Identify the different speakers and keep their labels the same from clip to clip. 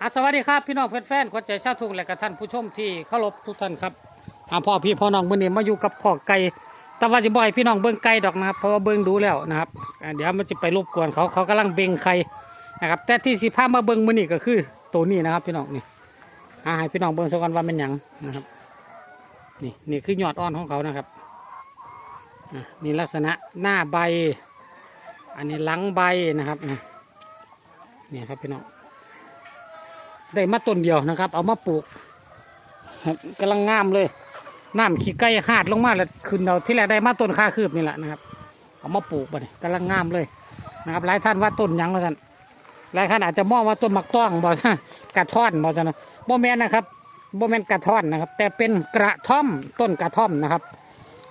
Speaker 1: อะสวัสดีครับพี่น้องแฟนๆคนใจชาวทุ่งและกับท่านผู้ชมที่เคารพทุกท่านครับอะพ่อพี่พ่อน้องมื้อนี้มาอยู่กับขอกไก่แต่ว่าจะบ่อยพี่น้องเบิ่งไก่ดอกนะครับ เพราะว่าเบิ่งดูแล้วนะครับอะเดี๋ยวมันจะไปรบกวนเขาเขากำลังเบ่งไข่นะครับแต่ที่สิพามาเบิ่งมื้อนี้ก็คือตัวนี้นะครับ พี่น้องนี่อะให้พี่น้องเบิ่งสักวันว่าเป็นหยังนะครับ นี่นี่คือยอดอ่อนของเขานะครับอะนี่ลักษณะหน้าใบ อันนี้หลังใบนะครับนี่ครับพี่น้อง ได้มาต้นเดียวนะครับ เอามาปลูกกำลังงามเลยน้ำขี้ไก่หาดลงมาแล้วขึ้นเราที่แรกได้มาต้นค่าคืบนี่แหละนะครับ เอามาปลูกไปกำลังงามเลยนะครับหลายท่านว่าต้นยังแล้วกันหลายท่านอาจจะมองว่าต้นมักต้องบอกกระท่อนบอกนะโบแมนนะครับโบแมนกระท่อนนะครับ แต่เป็นกระท่อมต้นกระท่อมนะครับ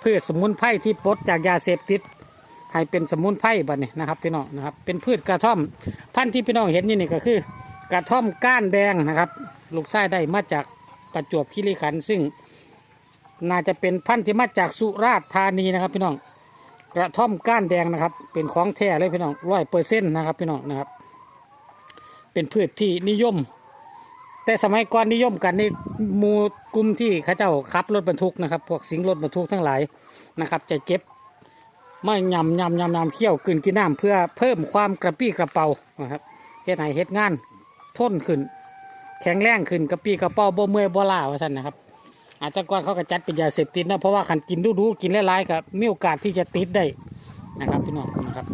Speaker 1: พืชสมุนไพรที่ปลดจากยาเสพติดให้เป็นสมุนไพรบัดนี้นะครับพี่น้องนะครับ เป็นพืชกระท่อมพันธุ์ที่พี่น้องเห็นนี่นี่ก็คือ กระท่อมก้านแดงนะครับ ลูกไส้ได้มาจากประจวบคีรีขันธ์ซึ่ง น่าจะเป็นพันธุ์ที่มาจากสุราษฎร์ธานีนะครับ พี่น้องกระท่อมก้านแดงนะครับ เป็นของแท้เลยพี่น้องร้อยเปอร์เซ็นต์นะครับพี่น้องนะครับ เป็นพืชที่นิยม แต่สมัยก่อนนิยมกันในหมู่กลุ่มที่เขาเจ้าขับรถบรรทุกนะครับ พวกสิงห์รถบรรทุกทั้งหลายนะครับ จะเก็บไม่ยำยำยำยำเคี่ยวกลืนกินน้ำเพื่อเพิ่มความกระปี้กระเป๋านะครับเฮ็ดให้เฮ็ดงาน ทนขึ้น แข็งแรงขึ้นกระปี้กระเป๋าบ่เมื่อยบ่ล้าว่าซั่นนะครับ อาจจะก่อนเขาก็จัดเป็นยาเสพติดนะเพราะว่าขันกินดูๆกินหลายๆกับมีโอกาสที่จะติดได้นะครับพี่น้องนะครับ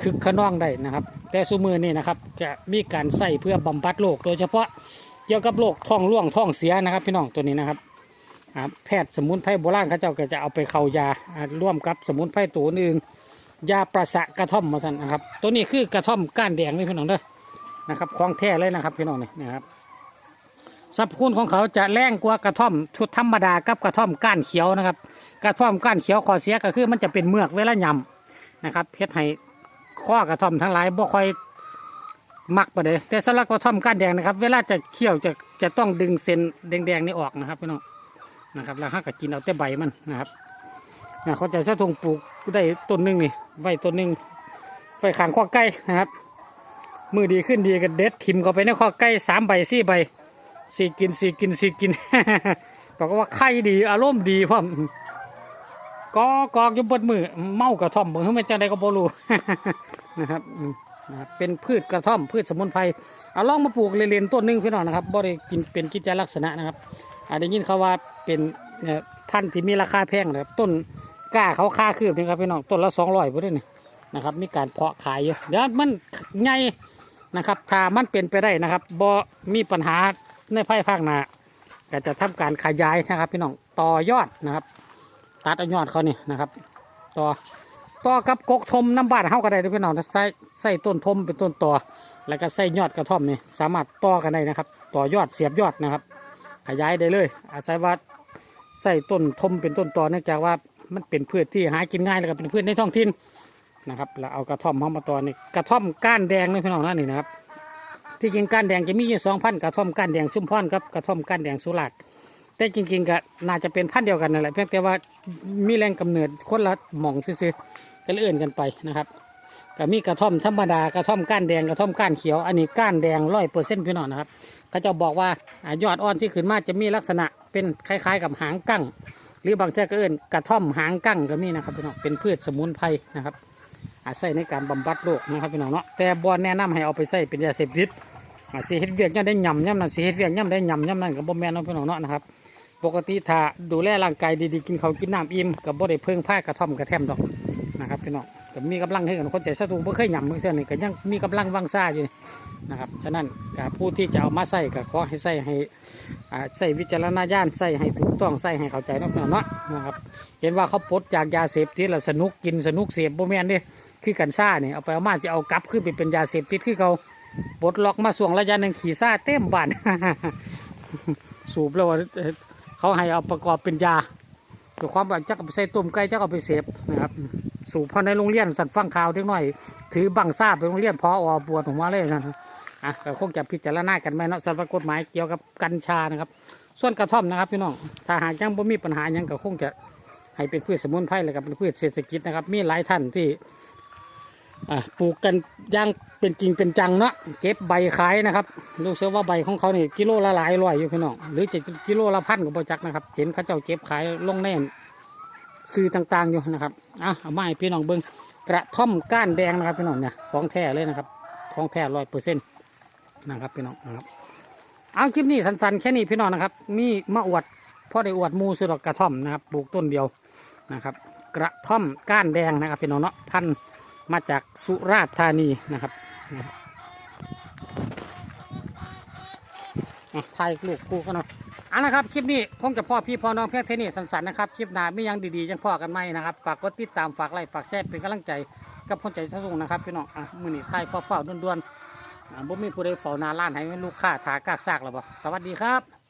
Speaker 1: คือขน้องได้นะครับแต่ซูมือนี่นะครับจะมีการใส่เพื่อบำบัดโรคโดยเฉพาะเกี่ยวกับโรคท้องร่วงท้องเสียนะครับ พี่น้องตัวนี้นะครับแพทย์สมุนไพรโบราณเขาเจ้าก็จะเอาไปเข้ายาาร่วมกับสมุนไพรตัวอื่นยาประสะกระท่อมมาสั่นนะครับ ตัวนี้คือกระท่อมก้านแดงนี่พี่น้องเด้อ นะครับของแท้เลยนะครับพี่น้องนี่นะครับสรรพคุณของเขาจะแรงกว่ากระท่อมชุดธรรมดากับกระท่อมก้านเขียวนะครับ กระท่อมก้านเขียวขอเสียก็คือมันจะเป็นเมือกเวลายำนะครับเฮ็ดให้ข้อกระท่อมทั้งหลายบ่ค่อยมักไปเลยแต่สำหรับกระท่อมก้านแดงนะครับ เวลาจะเคี่ยวจะจะต้องดึงเส้นแดงๆนี่ออกนะครับพี่น้องนะครับแล้วห้าก็กินเอาแต่ใบมันนะครับนะเขาจะใช้ทงปลูกได้ต้นหนึงนี่ไว้ต้นหนึงไว้ขางข้อใกล้นะครับ มือดีขึ้นดีกันเด็ดทิมเข้าไปในข้อใกล้สามใบสี่ใบสี่กินสี่กินสี่กินบอกว่าไข่ดีอารมณ์ดีพร้อมกอกอกยุบบดมือเมากระท่อมเบิ่งให้มันจังไดก็บ่รู้นะครับเป็นพืชกระท่อมพืชสมุนไพรเอาลองมาปลูกเรียนต้นหนึงพี่น้องนะครับบ่ได้กินเป็นกิจลักษณะนะครับอาจได้ยินเขาว่าเป็นพันธุ์ที่มีราคาแพงนะครับต้นกล้าเขาค่าคืบนี่ครับพี่น้องต้นละสองร้อยพุ่นนี่นะครับ มีการเพาะขายอยู่เดี๋ยวมันใหญ่ นะครับ ถ้ามันเป็นไปได้นะครับบ่มีปัญหาในภายภาคหน้าก็จะทำการขยายนะครับ พี่น้องต่อยอดนะครับ ตัดยอดเขานี่นะครับ ต่อต่อกับกกทมน้ำบาดเฮาก็ได้ด้อพี่น้องใส่ใส่ต้นทมเป็นต้นต่อ แล้วก็ใส่ยอดกระท่อมนี่สามารถต่อกันได้นะครับ ต่อยอดเสียบยอดนะครับ ขยายได้เลย อาศัยว่าใส่ต้นทมเป็นต้นต่อเนื่องจากว่ามันเป็นพืชที่หากินง่ายแล้วก็เป็นพืชในท้องถิ่น นะครับแล้วเอากระท่อมเข้ามาต่อนี่กระท่อมก้านแดงนี่พี่น้องนั่นนี่นะครับ ที่จริงก้านแดงจะมีอยู่สองพันกระท่อมก้านแดงชุ่มพรกับกระท่อมก้านแดงสุราษฎร์แต่จริงๆก็น่าจะเป็นพันเดียวกันนั่นแหละเพียงแต่ว่ามีแรงกำเนิดคนละหม่องซื่อๆก็เลยเอื่นกันไปนะครับก็มีกระท่อมธรรมดากระท่อมก้านแดงกระท่อมก้านเขียวอันนี้ก้านแดงร้อยเปอร์เซ็นต์พี่น้องนะครับเขาจะบอกว่ายอดอ่อนที่ขึ้นมาจะมีลักษณะเป็นคล้าย ๆ กับหางกั้งหรือบางทีก็เอื่นกระท่อมหางกั้งก็มีนะครับพี่น้องเป็นพืชสมุนไพรนะครับ อาศัยในการบำบัดโรคนะครับพี่น้องเนาะแต่บอแนะนำให้เอาไปใส่เป็นยาเสพติดอาสิเฮ็ดเวียกย่ำได้ย่ำย่ำนั่นสิเฮ็ดเวียกย่ำได้ย่ำย่ำนั่นกับบ่แม่นเนาะพี่น้องเนาะนะครับปกติถ้าดูแลร่างกายดีๆกินข้าวกินน้ำอิ่มกับบ่ได้เพิ่งผ้ากระท่อมกระแทมดอกนะครับพี่น้อง ก็มีกำลังให้กันคนใจสะตูบ่เคยย่ำเมื่อเท่านี้ก็ยังมีกำลังวังซ่าอยู่นะครับฉะนั้นการผู้ที่จะเอามาใส่ก็ขอให้ใส่ให้ใส่วิจารณญาณใส่ให้ถูกต้องใส่ให้เข้าใจน้องเนาะนะครับ เห็นว่าเขาปลดจากยาเสพติดแล้วสนุกกินสนุกเสพบ่แม่นเด้คือกันซ่าเนี่ยเอาไปเอามาจะเอากลับขึ้นไปเป็นยาเสพติดคือเขาปลดล็อกมาส่วงระยะหนึ่งขี่ซ่าเต็มบ้านสูบแล้วเขาให้เอาประกอบเป็นยาเพื่ความว่าจะเอาไปใส่ต้มไก่จะเอาไปเสพนะครับ สูบพอในโรงเรียนสันฟังข่าวเล็กน้อย ถือบังซ่าไปโรงเรียนพออปวดหัวเลยนะอะก็คงจะพิจารณากันไหมเนาะสำหรับกฎหมายเกี่ยวกับกัญชานะครับ ส่วนกระท่อมนะครับพี่น้องถ้าหากยังบ่มีปัญหายังก็คงจะให้เป็นพืชสมุนไพรเลยครับเป็นพืชเศรษฐกิจนะครับ มีหลายท่านที่อะปลูกกันย่างเป็นจริงเป็นจังเนาะเก็บใบขายนะครับรู้สึกว่าใบของเขานี่กิโลละหลายร้อยอยู่พี่น้องหรือจะกิโลละพันก็บ่จักนะครับ เห็นเขาเจ้าเก็บขายลงแน่น ซื้อต่างๆอยู่นะครับอะเอามาให้พี่น้องเบิ่งกระท่อมก้านแดงนะครับพี่น้องเนี่ยของแท้เลยนะครับของแท้ร้อยเปอร์เซ็นต์นะครับพี่น้องนะครับเอาคลิปนี้สั้นๆแค่นี้พี่น้องนะครับมีมาอวดพ่อได้อวดมูสุดอกกระท่อมนะครับปลูกต้นเดียวนะครับ กระท่อมก้านแดงนะครับพี่น้องเนาะพันมาจากสุราษฎร์ธานีนะครับถ่ายลูกคู่กันเนาะ เอันนะครับ คลิปนี้คงจะพ่อพี่พ่อน้องเพียงเทนี่สันสันนะครับ คลิปหน้าไม่ยังดีๆยังพ่อกันไหมนะครับ ฝากกดติดตามฝากไลค์ฝากแชร์เป็นกำลังใจกับคนใจสูงนะครับพี่น้องอะมือนี้ถ่ายเฝ้าๆด้วนๆอะบ่มีผู้ใดเฝ้านาล้านให้ลูกค้าถากากซากแล้วบ่สวัสดีครับ